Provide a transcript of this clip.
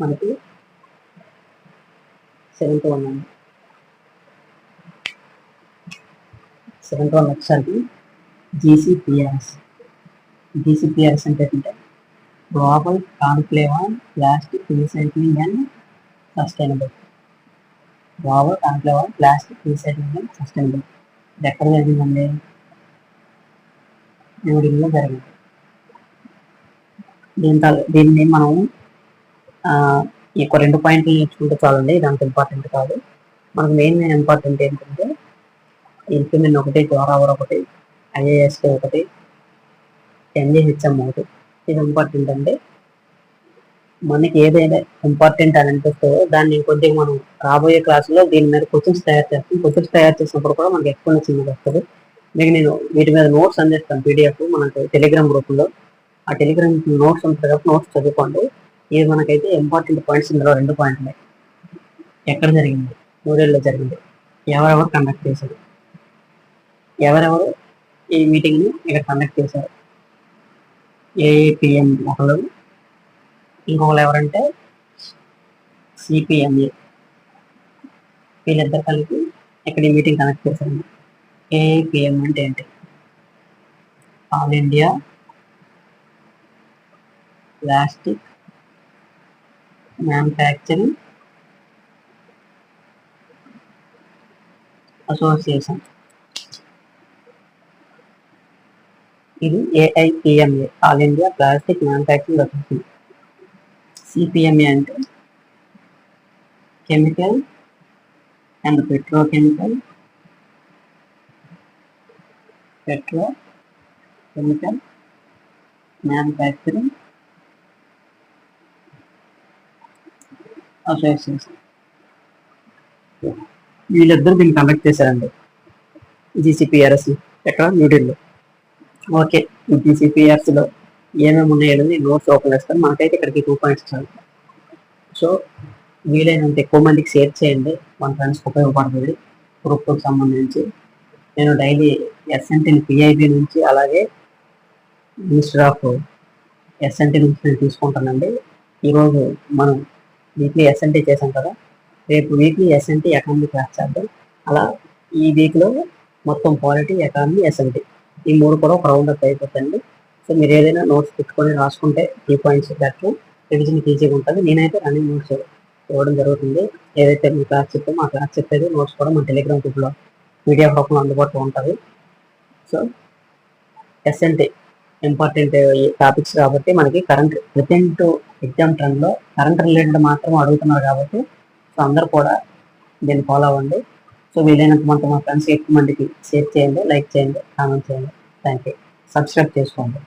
మనకి seventh one అండి. Seventh one వచ్చేసరికి జీసీపీఆర్ఎస్ జీసీపీఆర్ఎస్ అంటే ఏంటంటే global conclave on plastic recycling and sustainable global conclave on plastic recycling and sustainable ఇది ఎక్కడ జరిగిందండి? న్యూఢిల్లీలో జరిగింది దీని తల- దీన్ని మనం ఈ ఒక రెండు పాయింట్లు నేర్చుకుంటే చాలండి ఇది అంత ఇంపార్టెంట్ కాదు. మనకు మెయిన్ ఇంపార్టెంట్ ఏంటంటే ఇంప్లిమెంట్ ఒకటి జోరావర్ ఒకటి ఐఏఎస్కే ఒకటి ఎన్జిహెచ్ఎం ఒకటి ఇది ఇంపార్టెంట్ అండి. మనకి ఏదైనా ఇంపార్టెంట్ అని అనిపిస్తుందో దాన్ని కొద్దిగా మనం రాబోయే క్లాసులో దీని మీద క్వశ్చన్స్ తయారు చేస్తాం. క్వశ్చన్స్ తయారు చేసినప్పుడు కూడా మనకి ఎక్స్ప్లెనేషన్ వస్తుంది. మీకు నేను వీటి మీద నోట్స్ అందిస్తాను పీడిఎఫ్ మనకు టెలిగ్రామ్ గ్రూప్లో ఆ టెలిగ్రామ్ నోట్స్ ఉంటుంది కాబట్టి నోట్స్ చదువుకోండి. ఇది మనకైతే ఇంపార్టెంట్ పాయింట్స్ ఇందులో రెండు పాయింట్లే ఎక్కడ జరిగింది? మూడేళ్ళలో జరిగింది. ఎవరెవరు కండక్ట్ చేశారు? ఎవరెవరు ఈ మీటింగ్ని ఇక్కడ కండక్ట్ చేశారు? ఏఏపిఎం ఒకరు ఇంకొకరు ఎవరంటే సిపిఎంఏ వీళ్ళిద్దరు కలిపి ఇక్కడ ఈ మీటింగ్ కనెక్ట్ చేశారు. ఏఏపిఎం అంటే ఏంటి? All India plastic manufacturing association ఇది AIPMA all India plastic manufacturing association CPMA అంటే chemical and petrochemical petro chemical manufacturing వీళ్ళిద్దరు దీన్ని కండక్ట్ చేశారండి. జీసీపీఆర్ఎస్ ఎక్కడ? న్యూఢిల్లీ ఓకే. జీసీపీఆర్సీలో ఏమేమి ఉన్నాయో నోట్స్ ఓపెన్ చేస్తాను మనకైతే ఇక్కడికి టూ పాయింట్స్ చాలు. సో వీలైనంత ఎక్కువ మందికి షేర్ చేయండి. మన ఫ్రెండ్స్కి ఉపయోగపడుతుంది. గ్రూప్కి సంబంధించి. నేను డైలీ ఎస్ఎన్టీన్ పిఐబి నుంచి అలాగే మినిస్టర్ ఆఫ్ ఎస్ఎన్టీ నుంచి నేను తీసుకుంటానండి. ఈరోజు మనం వీక్లీ ఎస్ఎన్టీ చేశాం కదా. రేపు వీక్లీ ఎస్ఎన్టీ ఎకానమీ క్లాస్ చేద్దాం. అలా ఈ వీక్లో మొత్తం పాలిటీ ఎకానమీ ఎస్ఎన్టీ ఈ మూడు కూడా ఒక రౌండ్ అప్ అయిపోతుంది సో మీరు ఏదైనా నోట్స్ పెట్టుకొని రాసుకుంటే ఈ పాయింట్స్ బెటర్ రివిజన్ ఈజీగా ఉంటుంది. నేనైతే రన్నింగ్ నోట్స్ ఇవ్వడం జరుగుతుంది. ఏదైతే మీ క్లాస్ చెప్తామో ఆ క్లాస్ చెప్పేది నోట్స్ కూడా మన టెలిగ్రామ్ గ్రూప్లో పీడిఎఫ్ రూపంలో అందుబాటులో ఉంటుంది. సో ఎస్ఎన్టీ ఇంపార్టెంట్ టాపిక్స్ కాబట్టి మనకి కరెంట్ ప్రజెంట్ ఎగ్జామ్ టైంలో కరెంట్ రిలేటెడ్ మాత్రం అడుగుతున్నారు కాబట్టి సో అందరు కూడా దీన్ని ఫాలో అవ్వండి. సో వీలైనంత మంది మా ఫ్రెండ్స్ ఎక్కువ మందికి షేర్ చేయండి లైక్ చేయండి కామెంట్ చేయండి. థ్యాంక్ యూ సబ్స్క్రైబ్ చేసుకోండి.